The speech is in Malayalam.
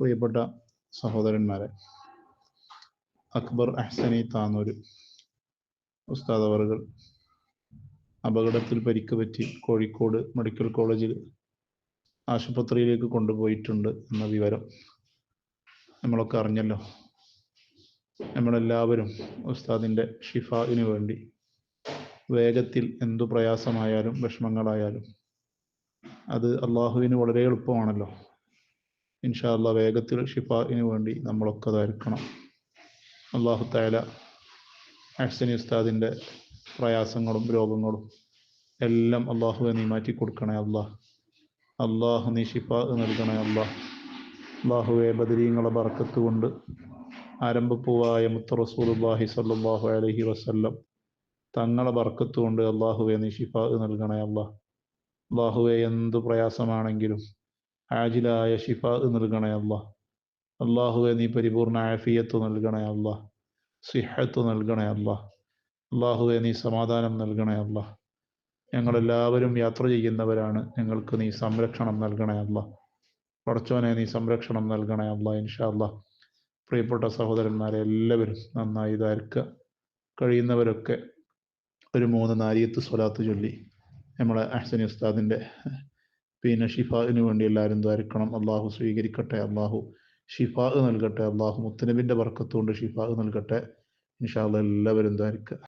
പ്രിയപ്പെട്ട സഹോദരന്മാരെ അക്ബർ അഹ്സനി താന്നൂര് ഉസ്താദ് അവറുകൾ അപകടത്തിൽ പരിക്ക് പറ്റി കോഴിക്കോട് മെഡിക്കൽ കോളേജിൽ ആശുപത്രിയിലേക്ക് കൊണ്ടുപോയിട്ടുണ്ട് എന്ന വിവരം നമ്മളൊക്കെ അറിഞ്ഞല്ലോ. നമ്മളെല്ലാവരും ഉസ്താദിന്റെ ഷിഫാവിന് വേണ്ടി വേഗത്തിൽ എന്തു പ്രയാസമായാലും വിഷമങ്ങളായാലും അത് അള്ളാഹുവിന് വളരെ എളുപ്പമാണല്ലോ. ഇൻഷാ അള്ളാഹ് വേഗത്തിൽ ഷിഫാഇന് വേണ്ടി നമ്മളൊക്കെ ധരിക്കണം അള്ളാഹു തായാല അഹ്സനി ഉസ്താദിന്റെ പ്രയാസങ്ങളും രോഗങ്ങളും എല്ലാം അള്ളാഹുവെ നീ മാറ്റി കൊടുക്കണേ അള്ളാഹ് അള്ളാഹു നീ ഷിഫ നൽകണേ അള്ളാഹ് അള്ളാഹുവെ ബദരീങ്ങളെ ബറക്കത്ത് കൊണ്ട് ആരംഭപ്പൂവായ മുത്ത റസൂലുള്ളാഹി അലഹി വസല്ലം തങ്ങളെ ബർക്കത്ത് കൊണ്ട് അള്ളാഹുവെ നീ ഷിഫ നൽകണേ അള്ളാഹ് അള്ളാഹുവെ എന്ത് പ്രയാസമാണെങ്കിലും ആജിലായ ഷിഫ നൽകണേ അള്ളാഹ് അള്ളാഹുവെ നീ പരിപൂർണ ആഫിയത്ത് നൽകണേ അള്ളാഹ് സിഹത്ത് നൽകണേ അള്ളാഹ് അള്ളാഹുവെ നീ സമാധാനം നൽകണേ അള്ളാഹ് ഞങ്ങളെല്ലാവരും യാത്ര ചെയ്യുന്നവരാണ്. ഞങ്ങൾക്ക് നീ സംരക്ഷണം നൽകണേ അള്ളാഹ് പടച്ചോനെ നീ സംരക്ഷണം നൽകണേ അള്ളാഹ് ഇൻഷാ അള്ളാഹ് പ്രിയപ്പെട്ട സഹോദരന്മാരെ എല്ലാവരും നന്നായി ഇതായിരിക്കുക കഴിയുന്നവരൊക്കെ ഒരു മൂന്ന് നാരിയത്ത് സ്വലാത്ത് ചൊല്ലി. നമ്മളെ അഹ്സനി ഉസ്താദിന്റെ പിന്നെ ഷിഫാവിന് വേണ്ടി എല്ലാവരും ദ്വാരിക്കണം അള്ളാഹു സ്വീകരിക്കട്ടെ അള്ളാഹു ഷിഫാ നൽകട്ടെ അള്ളാഹു മുത്തനബിന്റെ വർക്കത്തുകൊണ്ട് ഷിഫാ നൽകട്ടെ. ഇൻഷാ അള്ളാഹ് എല്ലാവരും ദ്വാരിക്കുക